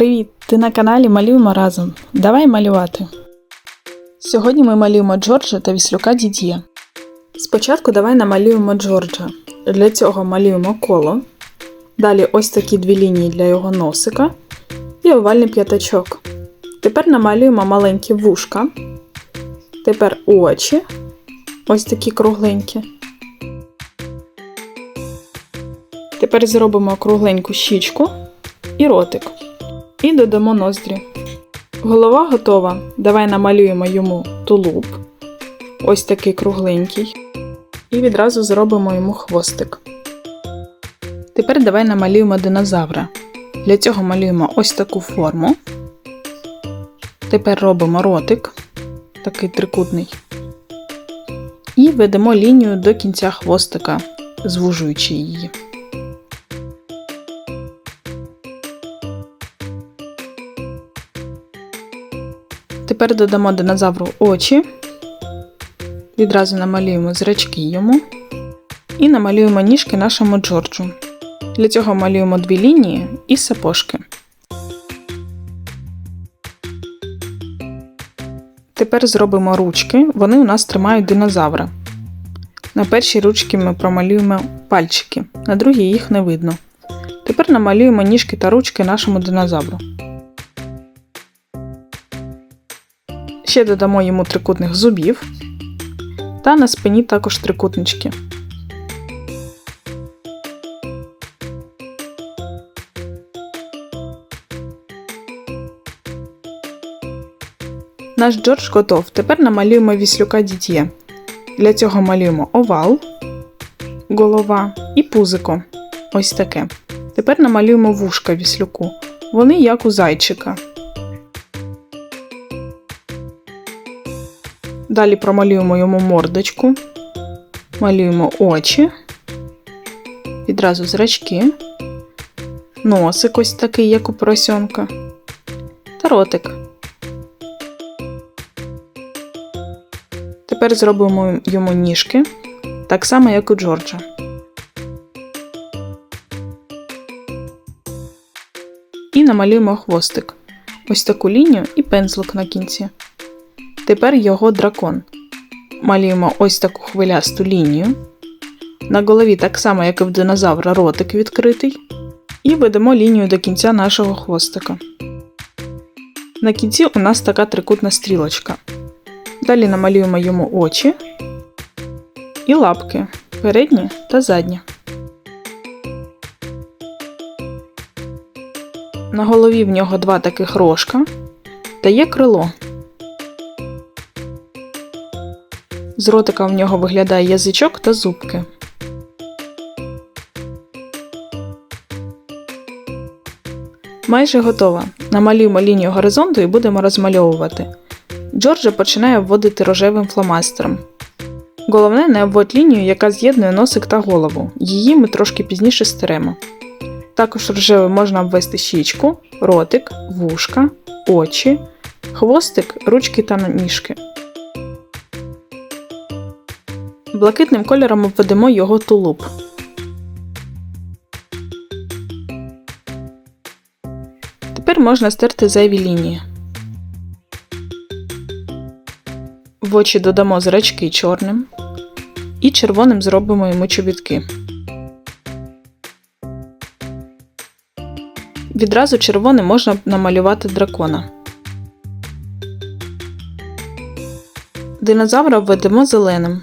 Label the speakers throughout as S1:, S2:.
S1: Привіт! Ти на каналі Малюємо разом. Давай малювати. Сьогодні ми малюємо Джорджа та Віслюка Дід'є. Спочатку давай намалюємо Джорджа. Для цього малюємо коло. Далі ось такі дві лінії для його носика і овальний п'ятачок. Тепер намалюємо маленькі вушка. Тепер очі. Ось такі кругленькі. Тепер зробимо кругленьку щічку і ротик. І додамо ноздрі. Голова готова. Давай намалюємо йому тулуб. Ось такий кругленький. І відразу зробимо йому хвостик. Тепер давай намалюємо динозавра. Для цього малюємо ось таку форму. Тепер робимо ротик, такий трикутний. І ведемо лінію до кінця хвостика, звужуючи її. Тепер додамо динозавру очі, відразу намалюємо зрачки йому і намалюємо ніжки нашому Джорджу. Для цього малюємо дві лінії і сапожки. Тепер зробимо ручки, вони у нас тримають динозавра. На першій ручці ми промалюємо пальчики, на другій їх не видно. Тепер намалюємо ніжки та ручки нашому динозавру. Ще додамо йому трикутних зубів та на спині також трикутнички. Наш Джордж готов. Тепер намалюємо віслюка дітє. Для цього малюємо овал, голова і пузико. Ось таке. Тепер намалюємо вушка віслюку. Вони як у зайчика. Далі промалюємо йому мордочку, малюємо очі, відразу зрачки, носик ось такий, як у поросенка, та ротик. Тепер зробимо йому ніжки, так само, як у Джорджа. І намалюємо хвостик. Ось таку лінію і пензлик на кінці. Тепер його дракон. Малюємо ось таку хвилясту лінію. На голові так само, як і в динозавра, ротик відкритий. І ведемо лінію до кінця нашого хвостика. На кінці у нас така трикутна стрілочка. Далі намалюємо йому очі і лапки передні та задні. На голові в нього два таких рожка та є крило. З ротика в нього виглядає язичок та зубки. Майже готова. Намалюємо лінію горизонту і будемо розмальовувати. Джорджа починає вводити рожевим фломастером. Головне не обводь лінію, яка з'єднує носик та голову. Її ми трошки пізніше стеремо. Також рожевим можна обвести щічку, ротик, вушка, очі, хвостик, ручки та ніжки. Блакитним кольором обведемо його тулуб. Тепер можна стерти зайві лінії. В очі додамо зрачки чорним і червоним зробимо йому чобітки. Відразу червоним можна намалювати дракона. Динозавра введемо зеленим.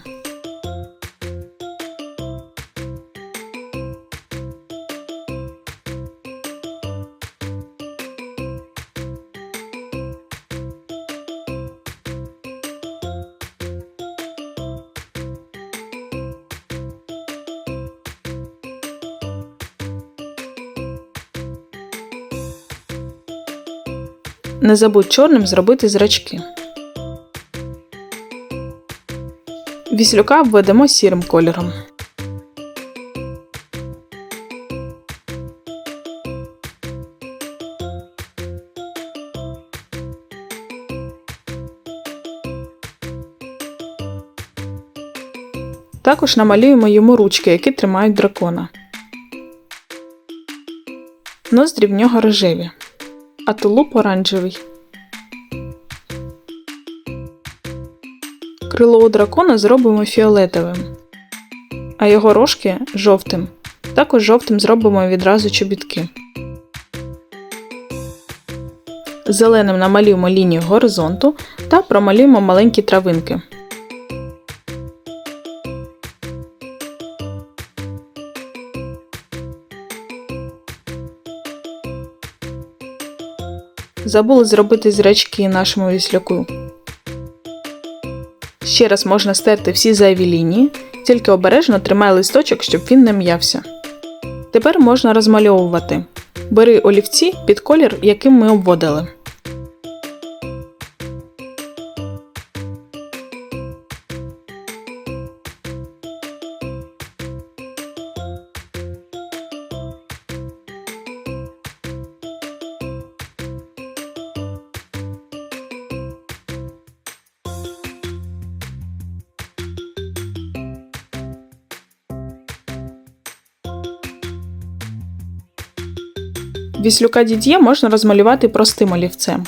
S1: Не забудь чорним зробити зрачки. Віслюка обведемо сірим кольором. Також намалюємо йому ручки, які тримають дракона. Ноздрі в нього рожеві. А тулуб оранжевий. Крило у дракона зробимо фіолетовим, а його рожки жовтим. Також жовтим зробимо відразу чобітки. Зеленим намалюємо лінію горизонту та промалюємо маленькі травинки. Забули зробити зрачки нашому віслюку. Ще раз можна стерти всі зайві лінії, тільки обережно тримай листочок, щоб він не м'явся. Тепер можна розмальовувати. Бери олівці під колір, яким ми обводили. Віслюка дід'є можна розмалювати простим олівцем.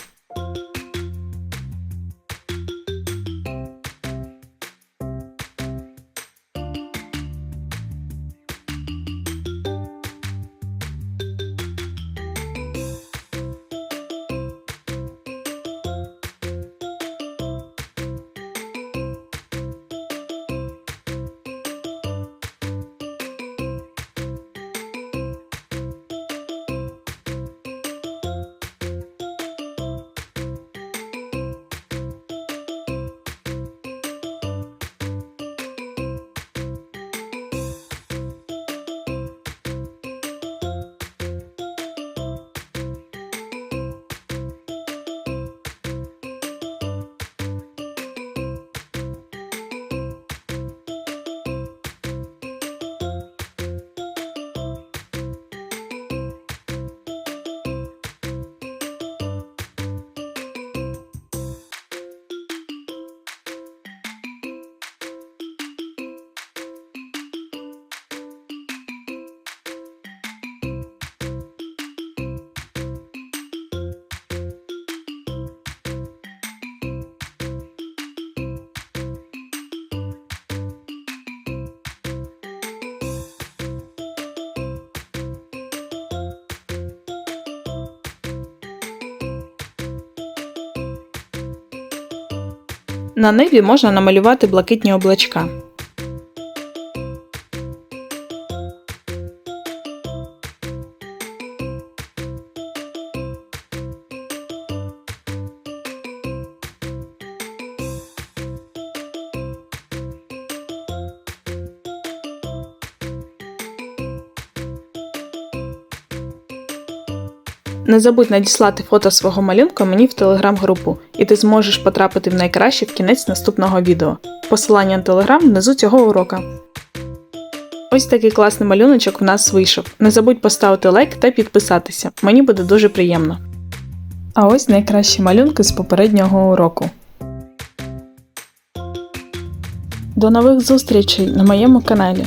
S1: На небі можна намалювати блакитні облачка. Не забудь надіслати фото свого малюнка мені в телеграм-групу, і ти зможеш потрапити в найкраще в кінець наступного відео. Посилання на телеграм внизу цього урока. Ось такий класний малюночок в нас вийшов. Не забудь поставити лайк та підписатися. Мені буде дуже приємно. А ось найкращі малюнки з попереднього уроку. До нових зустрічей на моєму каналі.